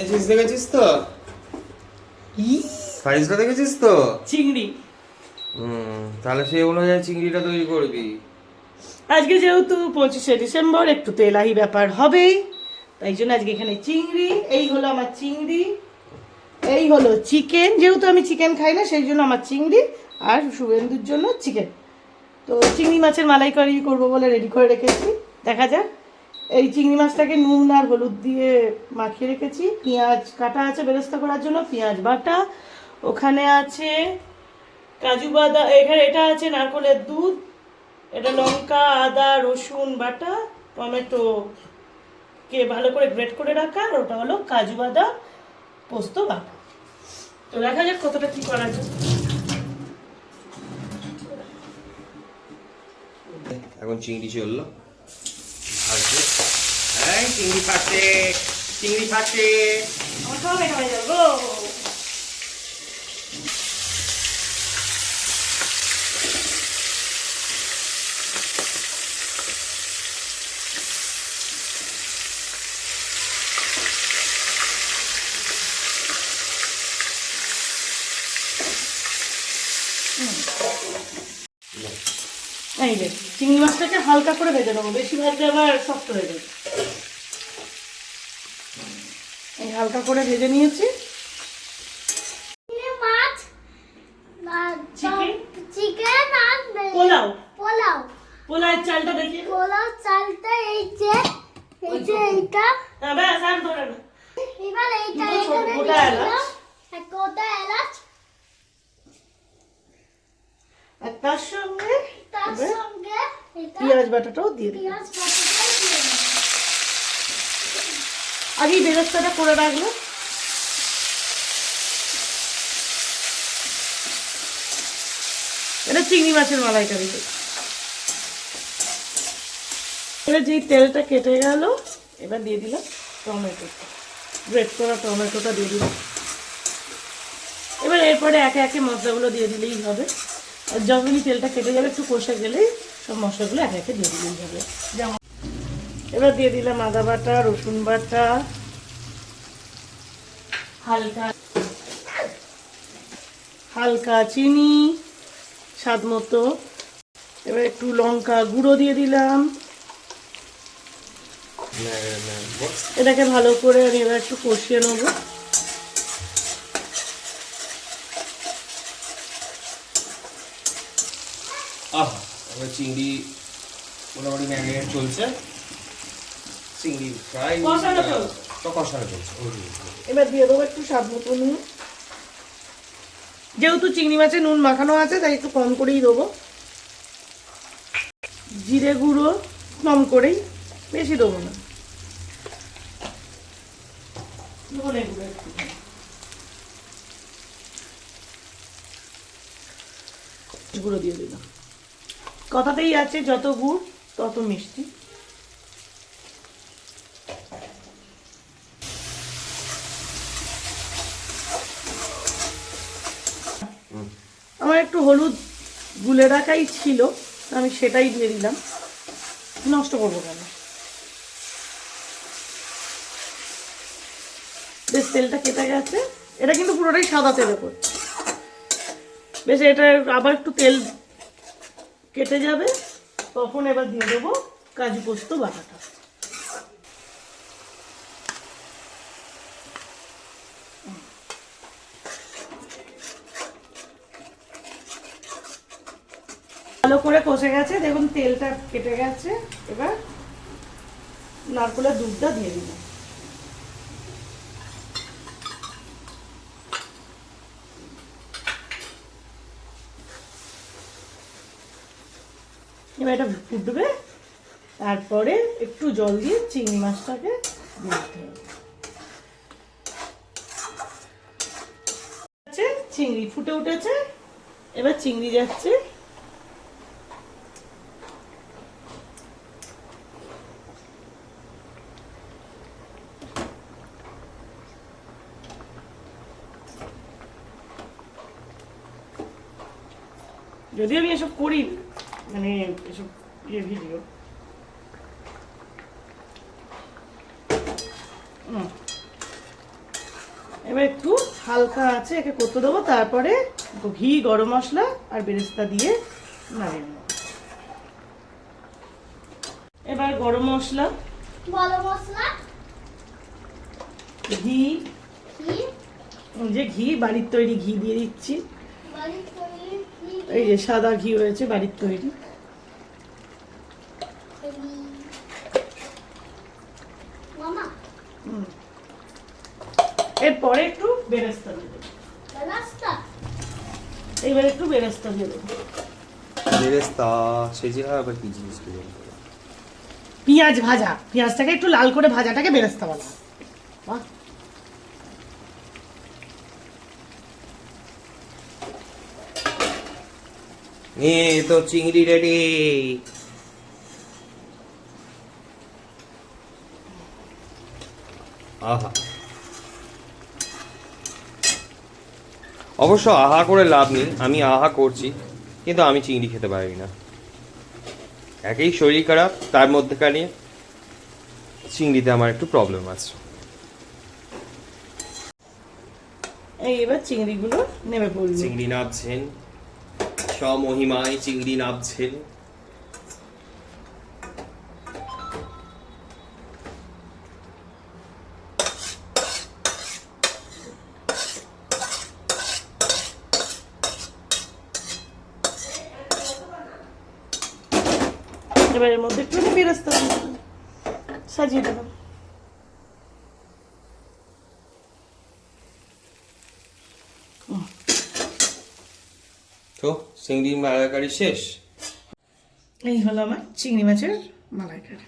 Message দেখেছিস তো? সাইজটা দেখেছিস তো? চিংড়ি। হুম তাহলে সেই অনুযায়ী চিংড়িটা তৈরি করবি। আজকে যেহেতু পঁচিশে ডিসেম্বর একটু তেলাহি ব্যাপার হবেই। তাই জন্য আজকে এখানে চিংড়ি এই হলো আমার চিংড়ি এই হলো চিকেন। যেহেতু আমি চিকেন খাই না সেই জন্য আমার চিংড়ি আর শুভেন্দুর জন্য চিকেন। তো চিংড়ি মাছের মালাইকারি করব বলে রেডি করে রেখেছি। দেখা যাক। এই চিংড়ি মাছটাকে নুন আর হলুদ দিয়ে মাখিয়ে রেখেছি। পেঁয়াজ কাটা আছে বেরেস্তা করার জন্য, পেঁয়াজ বাটা। ওখানে আছে কাজু বাদাম, এখানে এটা আছে নারকলের দুধ, এটা লঙ্কা, আদা, রসুন বাটা, টমেটো কে ভালো করে গ্রেট করে রাখা, আর ওটা হলো কাজু বাদাম, পোস্ত বাটা। তো দেখা যাক কতটা কি করা যায়। এখন চিংড়ি চলল। চিংড়ি চিংড়ি হয়ে যে, চিংড়ি মাছটাকে হালকা করে ভেজে নেব, বেশি ভাজলে আবার শক্ত হয়ে যাবে। হালকা করে ভেজে নিয়েছি। মাছ চিকেন চিকেন আর পোলাও? পোলাও। চালটা দেখি। পোলাও চালটা এই যে এই যে এইটা। হ্যাঁ ব্যাস আর ধরে না। এবার এইটা এখানে গোটা এলাচ। দিলাম। এলাচ। আর তার সঙ্গে তার সঙ্গে পেঁয়াজ বাটাটাও দিয়ে দিই পেঁয়াজ বাটাটা দিয়ে দিলাম আগেই বেরেস্তাটা করে রাখল এটা চিংড়ি মাছের মালাইকারি। এবার যেই তেলটা কেটে গেল, এবার দিয়ে দিলাম টমেটো। গ্রেট করা টমেটোটা দিয়ে দিলাম। এবার এরপরে একে একে মশলাগুলো দিয়ে দিলেই হবে। আর যখনই তেলটা কেটে যাবে, একটু কষে গেলেই সব মশলাগুলো একে একে দিয়ে দিলেই হবে। যেমন এবার দিয়ে দিলাম আদা বাটা, রসুন বাটা হালকা হালকা চিনি স্বাদ মতো। এবার একটু লঙ্কা গুঁড়ো দিয়ে দিলাম। এটাকে ভালো করে আমি এবার একটু কষিয়ে নেব। আহা চিংড়ি মোটামুটি ম্যারিনেট চলছে। চিংড়ি ফ্রাই। এবার দিয়ে দেবো একটু স্বাদ নুন। যেহেতু চিংড়ি মাছে নুন মাখানো আছে, তাই একটু কম করেই দেবো। জিরে গুঁড়ো কম করেই, বেশি দেবো না। গুঁড়ো। গুঁড়ো দিয়ে দিলাম। কথাতেই আছে, যত গুড়, তত মিষ্টি। একটু হলুদ গুলে রাখাই ছিল, আমি সেটাই দিয়ে দিলাম। নষ্ট করব কেন? বেশ, তেলটা কেটে গেছে। এটা কিন্তু পুরোটাই সাদা তেলে করছে বেশ, এটা আবার একটু তেল কেটে যাবে। তখন এবার দিয়ে দেবো কাজু পোস্ত বাটাটা। ভালো করে কষে গেছে, দেখুন তেলটা কেটে গেছে। এবার নারকলের দুধটা দিয়ে দিলাম। এবার এটা ফুটবে, তারপরে একটু জল দিয়ে চিংড়ি মাছটাকে দিতে হবে। চিংড়ি ফুটে উঠেছে, এবার চিংড়ি যাচ্ছে। যদি আমি এসব করি মানে এসব ইয়ে ভিডিও এবার একটু হালকা আছে একে করতে দেবো তারপরে ঘি গরম মশলা আর বেরেস্তা দিয়ে নামিয়ে নেব। এবার গরম মশলা। বলো মশলা। ঘি। যে ঘি বাড়ির তৈরি ঘি দিয়ে দিচ্ছি। বাড়ির এই যে সাদা ঘি হয়েছে বাড়ির তৈরি। এরপরে একটু বেরেস্তা দেবো। এইবার একটু বেরেস্তা দিয়ে দেবো। বেরেস্তা সেজে হয় আবার কি জিনিস পেঁয়াজ ভাজা। পেঁয়াজটাকে একটু লাল করে ভাজাটাকে বেরেস্তা বলা বাহ। এ তো চিংড়ি রেডি। আহা। অবশ্য আহা করে লাভ নেই আমি আহা করছি কিন্তু আমি চিংড়ি খেতে পারি না। একেই শরীর খারাপ তার মধ্যেখানে চিংড়িতে আমার একটু প্রবলেম আছে। এই এবার চিংড়িগুলো নেমে পড়ল। চিংড়ি নাবছেন স্বমহিমায় চিংড়ি নাবছেন। এবার মধ্যে। সাজিয়ে দিলাম। তো চিংড়ি মালাইকারি শেষ? এই হলো আমার চিংড়ি মাছের মালাইকারি।